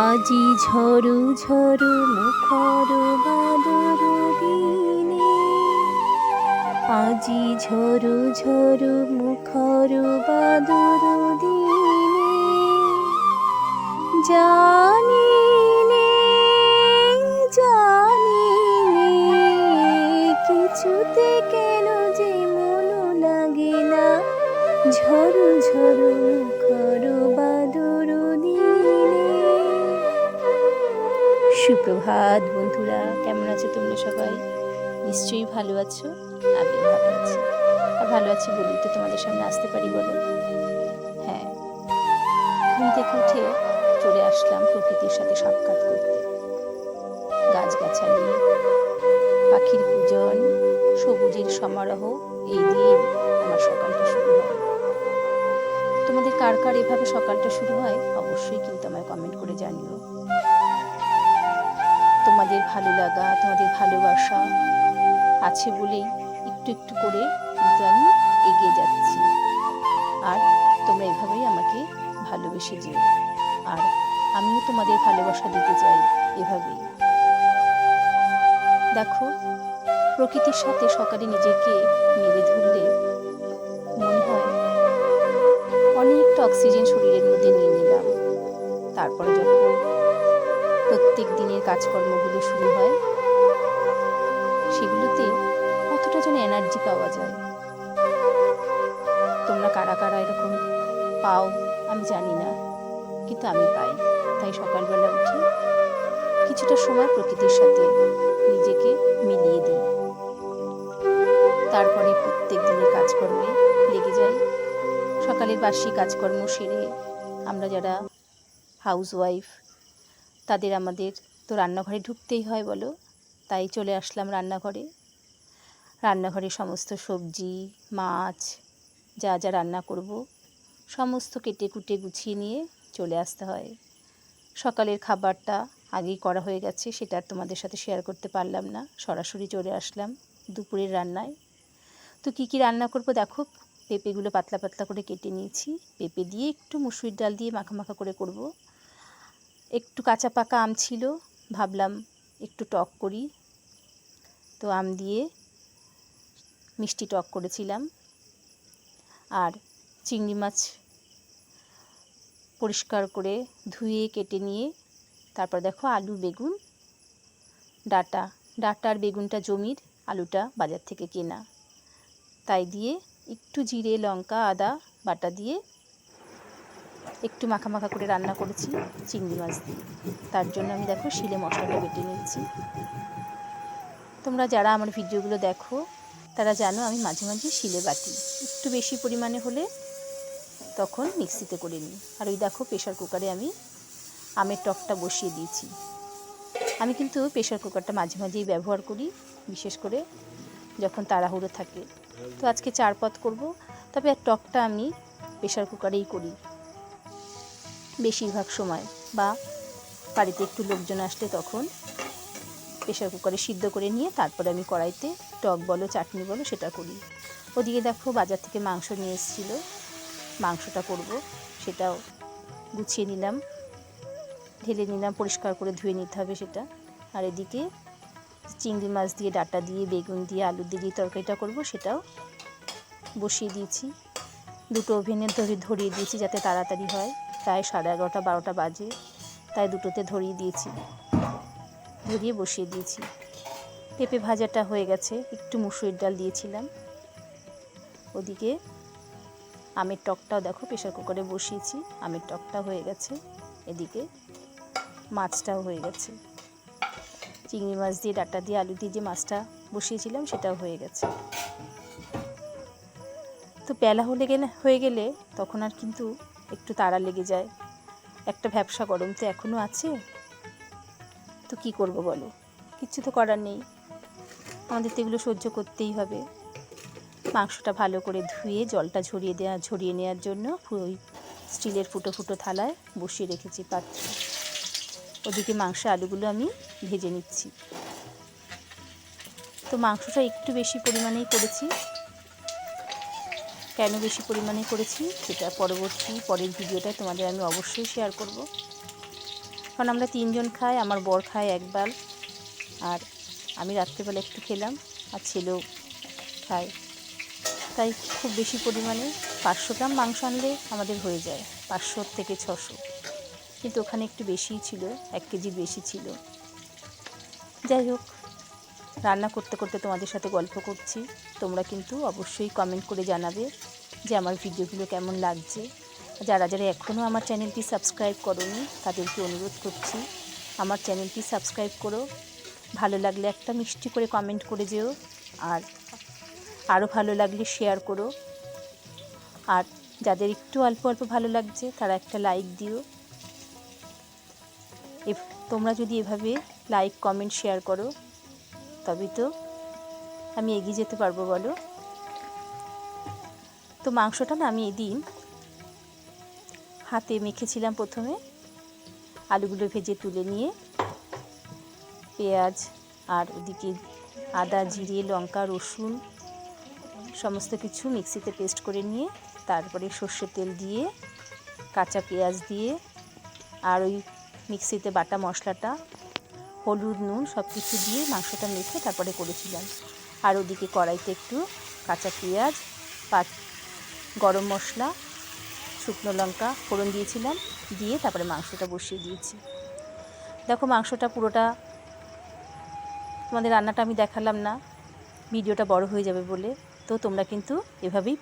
আজি ঝরু ঝরু মুখর বাদর দিনে। আজি ঝরু ঝরু মুখর বাদর দিনে। জানি সুপ্রভাত বন্ধুরা, কেমন আছো তোমরা সবাই? নিশ্চয়ই ভালো আছো আমিও ভালো আছি। আর ভালো আছি বলেই তো তোমাদের সামনে আসতে পারি বলো? হ্যাঁ ঘুম থেকে উঠে চলে আসলাম প্রকৃতির সাথে সাক্ষাৎ করতে। গাছগাছালি, পাখির পূজন সবুজের সমারোহ, এই দিয়ে আমার সকালটা শুরু হয়। তোমাদের কার কার এভাবে সকালটা শুরু হয়, অবশ্যই কিন্তু আমায় কমেন্ট করে জানিও। তোমাদের ভালো লাগা, তোমাদের ভালোবাসা আছে বলেই একটু একটু করে কিন্তু আমি এগিয়ে যাচ্ছি। আর তোমরা এভাবেই আমাকে ভালোবেসে যেও। আর আমিও তোমাদের ভালোবাসা দিতে চাই এভাবেই। দেখো, প্রকৃতির সাথে সকালে নিজেকে মেরে ধরলে মনে হয় অনেকটা অক্সিজেন শরীরের মধ্যে নিয়ে নিলাম। তারপরে যখন প্রত্যেক দিনের কাজকর্মগুলো শুরু হয়, সেগুলোতে কতটা যেন এনার্জি পাওয়া যায়। তোমরা কারা কারা এরকম পাও, আমি জানি না, কিন্তু আমি পাই। তাই সকালবেলা উঠে কিছুটা সময় প্রকৃতির সাথে নিজেকে মিলিয়ে দিই। তারপরে প্রত্যেক দিনের কাজকর্মে লেগে যাই। সকালের বাসি কাজকর্ম সেরে আমরা যারা হাউস ওয়াইফ তাদের আমাদের তো রান্নাঘরে ঢুকতেই হয় বলো। তাই চলে আসলাম রান্নাঘরে। রান্নাঘরে সমস্ত সবজি, মাছ, যা যা রান্না করব, সমস্ত কেটে কুটে গুছিয়ে নিয়ে চলে আসতে হয়। সকালের খাবারটা আগেই করা হয়ে গেছে, সেটা আর তোমাদের সাথে শেয়ার করতে পারলাম না। সরাসরি চলে আসলাম দুপুরের রান্নায়। তো কী কী রান্না করব দেখো, পেঁপেগুলো পাতলা পাতলা করে কেটে নিয়েছি। পেঁপে দিয়ে একটু মুসুরির ডাল দিয়ে মাখা মাখা করে করব। একটু কাঁচা পাকা আম ছিল, ভাবলাম একটু টক করি। তো আম দিয়ে মিষ্টি টক করেছিলাম। আর চিংড়ি মাছ পরিষ্কার করে ধুয়ে, কেটে নিয়ে, তারপর দেখো আলু, বেগুন, ডাটা। ডাটা আর বেগুনটা জমির, আলুটা বাজার থেকে কেনা। তাই দিয়ে একটু জিরে, লঙ্কা, আদা বাটা দিয়ে একটু মাখা মাখা করে রান্না করেছি চিংড়ি মাছ দিয়ে। তার জন্য আমি দেখো শিলে মশলাটা বেটে নিচ্ছি তোমরা যারা আমার ভিডিওগুলো দেখো, তারা জানো আমি মাঝে মাঝে শিলে বাটি। একটু বেশি পরিমাণে হলে তখন মিক্সিতে করে নিই। আর ওই দেখো প্রেশার কুকারে আমি আমের টকটা বসিয়ে দিয়েছি। আমি কিন্তু প্রেশার কুকারটা মাঝে মাঝেই ব্যবহার করি, বিশেষ করে যখন তাড়াহুড়ো থাকে। তো আজকে চার পদ করব, তবে আর টকটা আমি প্রেশার কুকারেই করি। বেশিরভাগ সময় বা বাড়িতে একটু লোকজন আসলে তখন প্রেশার কুকারে সিদ্ধ করে নিয়ে তারপরে আমি কড়াইতে টক বলো, চাটনি বলো, সেটা করি। ওদিকে দেখো বাজার থেকে মাংস নিয়ে এসেছিল। মাংসটা করব, সেটাও গুছিয়ে নিলাম। ঢেলে নিলাম, পরিষ্কার করে ধুয়ে নিতে হবে সেটা। আর এদিকে চিংড়ি মাছ দিয়ে, ডাটা দিয়ে, বেগুন দিয়ে, আলু দিয়ে যে তরকারিটা করব সেটাও বসিয়ে দিয়েছি। দুটো ওভেনে ধরে ধরিয়ে দিয়েছি যাতে তাড়াতাড়ি হয়। প্রায় সাড়ে এগারোটা, বারোটা বাজে। তাই দুটোতে ধরিয়ে দিয়েছি। ধরিয়ে বসিয়ে দিয়েছি। পেঁপে ভাজাটা হয়ে গেছে। একটু মুসুরির ডাল দিয়েছিলাম। ওদিকে আমের টকটাও দেখো প্রেশার কুকারে বসিয়েছি। আমের টকটা হয়ে গেছে। এদিকে মাছটাও হয়ে গেছে। চিংড়ি মাছ দিয়ে, ডাটা দিয়ে, আলু দিয়ে যে মাছটা বসিয়েছিলাম, সেটাও হয়ে গেছে। তো বেলা হলে গেলে, হয়ে গেলে তখন আর কিন্তু একটু তাড়া লেগে যায়। একটা ব্যবসা গরম তো এখনও আছে। তো কি করব বলো? কিচ্ছু তো করার নেই। আমাদের তো এগুলো সহ্য করতেই হবে। মাংসটা ভালো করে ধুয়ে, জলটা ঝরিয়ে দেওয়া ঝরিয়ে নেওয়ার জন্য ওই স্টিলের ফুটো ফুটো থালায় বসিয়ে রেখেছি পাত্রে। ওদিকে মাংস আলুগুলো আমি ভেজে নিচ্ছি। তো মাংসটা একটু বেশি পরিমাণেই করেছি। কেন বেশি পরিমাণে করেছি সেটা পরবর্তী পরের ভিডিওটা তোমাদের আমি অবশ্যই শেয়ার করব। কারণ আমরা তিনজন খাই, আমার বর খায় একবার আর আমি রাত্রেবেলা একটু খেলাম, আর ছেলেও খায়। তাই খুব বেশি পরিমাণে পাঁচশো গ্রাম মাংস আনলে আমাদের হয়ে যায় পাঁচশোর থেকে ছশো। কিন্তু ওখানে একটু বেশিই ছিল, এক কেজির বেশি ছিল। যাই হোক রান্না করতে করতে তোমাদের সাথে গল্প করছি। তোমরা কিন্তু অবশ্যই কমেন্ট করে জানাবে যে আমার ভিডিওগুলো কেমন লাগছে। যারা যারা এখনও আমার চ্যানেলটি সাবস্ক্রাইব করোনি, তাদেরকে অনুরোধ করছি, আমার চ্যানেলটি সাবস্ক্রাইব করো। ভালো লাগলে একটা মিষ্টি করে কমেন্ট করে যেও, আর আরও ভালো লাগলে শেয়ার করো। আর যাদের একটু অল্প অল্প ভালো লাগছে, তারা একটা লাইক দিও। তোমরা যদি এভাবে লাইক কমেন্ট শেয়ার করো তবে তো আমি এগিয়ে যেতে পারব, বলো। তো মাংসটা না আমি এদিন হাতে মেখেছিলাম প্রথমে। আলুগুলো ভেজে তুলে নিয়ে পেঁয়াজ আর ওদিকে আদা, জিরে, লঙ্কা, রসুন সমস্ত কিছু মিক্সিতে পেস্ট করে নিয়ে তারপরে সর্ষের তেল দিয়ে, কাঁচা পেঁয়াজ দিয়ে আর ওই মিক্সিতে বাটা মশলাটা হলুদ, নুন সব কিছু দিয়ে মাংসটা মেখে তারপরে করেছিলাম আর ওদিকে কড়াইতে একটু কাঁচা পেঁয়াজ, পাঁচ গরম মশলা, শুকনো লঙ্কা ফোড়ন দিয়েছিলাম, দিয়ে তারপরে মাংসটা বসিয়ে দিয়েছি। দেখো মাংসটা পুরোটা তোমাদের রান্নাটা আমি দেখালাম না, ভিডিওটা বড় হয়ে যাবে বলে, তো তোমরা কিন্তু এভাবেই পা-